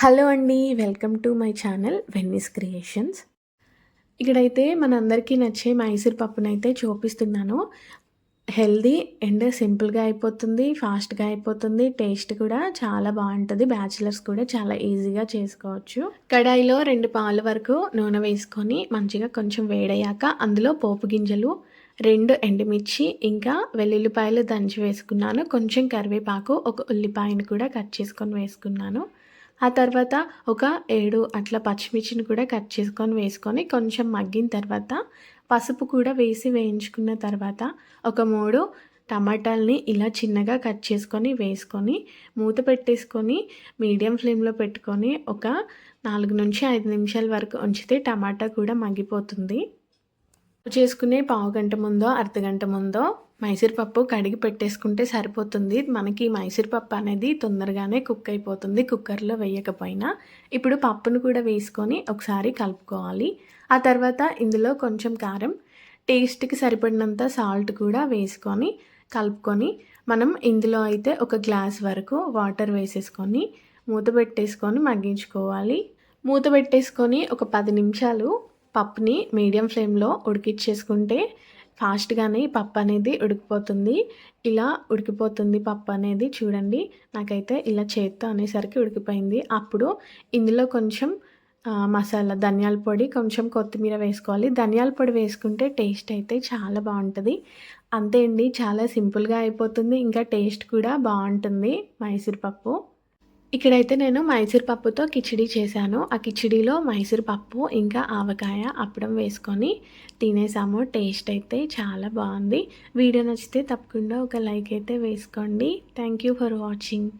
Hello అండి welcome to my channel Vennis creations. ఇక్కడైతే మనందరికీ నచ్చే మైసూర్ పప్పునైతే చూపిస్తున్నాను. హెల్దీ అండ్ సింపుల్గా అయిపోతుంది ఫాస్ట్గా అయిపోతుంది టేస్ట్ కూడా చాలా బాగుంటుంది బ్యాచిలర్స్ కూడా చాలా ఈజీగా చేసుకోవచ్చు. కడాయిలో రెండు పాలు వరకు నూనె వేసుకొని మంచిగా కొంచెం వేడయ్యాక అందులో పోపు గింజలు రెండు ఎండుమిర్చి ఇంకా వెల్లుల్లిపాయలు దంచి వేసుకున్నాను. కొంచెం కరివేపాకు ఒక ఉల్లిపాయను కూడా కట్ చేసుకొని వేసుకున్నాను. ఆ తర్వాత ఒక ఏడు అట్లా పచ్చిమిర్చిని కూడా కట్ చేసుకొని వేసుకొని కొంచెం మగ్గిన తర్వాత పసుపు కూడా వేసి వేయించుకున్న తర్వాత ఒక మూడు టమాటాలని ఇలా చిన్నగా కట్ చేసుకొని వేసుకొని మూత పెట్టేసుకొని మీడియం ఫ్లేమ్లో పెట్టుకొని ఒక నాలుగు నుంచి ఐదు నిమిషాల వరకు ఉంచితే టమాటా కూడా మగ్గిపోతుంది. చేసుకునే పావు గంట ముందో అర్ధగంట ముందో మైసూర్పప్పు కడిగి పెట్టేసుకుంటే సరిపోతుంది. మనకి మైసూర్పప్పు అనేది తొందరగానే కుక్ అయిపోతుంది. కుక్కర్లో వేయకపోయినా ఇప్పుడు పప్పును కూడా వేసుకొని ఒకసారి కలుపుకోవాలి. ఆ తర్వాత ఇందులో కొంచెం కారం టేస్ట్కి సరిపడినంత సాల్ట్ కూడా వేసుకొని కలుపుకొని మనం ఇందులో అయితే ఒక గ్లాస్ వరకు వాటర్ వేసేసుకొని మూత పెట్టేసుకొని మగ్గించుకోవాలి. మూత పెట్టేసుకొని ఒక పది నిమిషాలు పప్పుని మీడియం ఫ్లేమ్లో ఉడికిచ్చేసుకుంటే ఫాస్ట్గానే పప్పు అనేది ఉడికిపోతుంది. ఇలా ఉడికిపోతుంది పప్పు అనేది చూడండి. నాకైతే ఇలా చేత్తో అనేసరికి ఉడికిపోయింది. అప్పుడు ఇందులో కొంచెం మసాలా ధనియాల పొడి కొంచెం కొత్తిమీర వేసుకోవాలి. ధనియాల పొడి వేసుకుంటే టేస్ట్ అయితే చాలా బాగుంటుంది. అంతే అండి. చాలా సింపుల్గా అయిపోతుంది. ఇంకా టేస్ట్ కూడా బాగుంటుంది మైసూర్ పప్పు. ఇక్కడైతే నేను మైసూర్ పప్పుతో కిచిడి చేశాను. ఆ కిచిడిలో మైసూర్ పప్పు ఇంకా ఆవకాయ అప్పడం వేసుకొని తినేసాము. టేస్ట్ అయితే చాలా బాగుంది. వీడియో నచ్చితే తప్పకుండా ఒక లైక్ అయితే వేసుకోండి. Thank you for watching.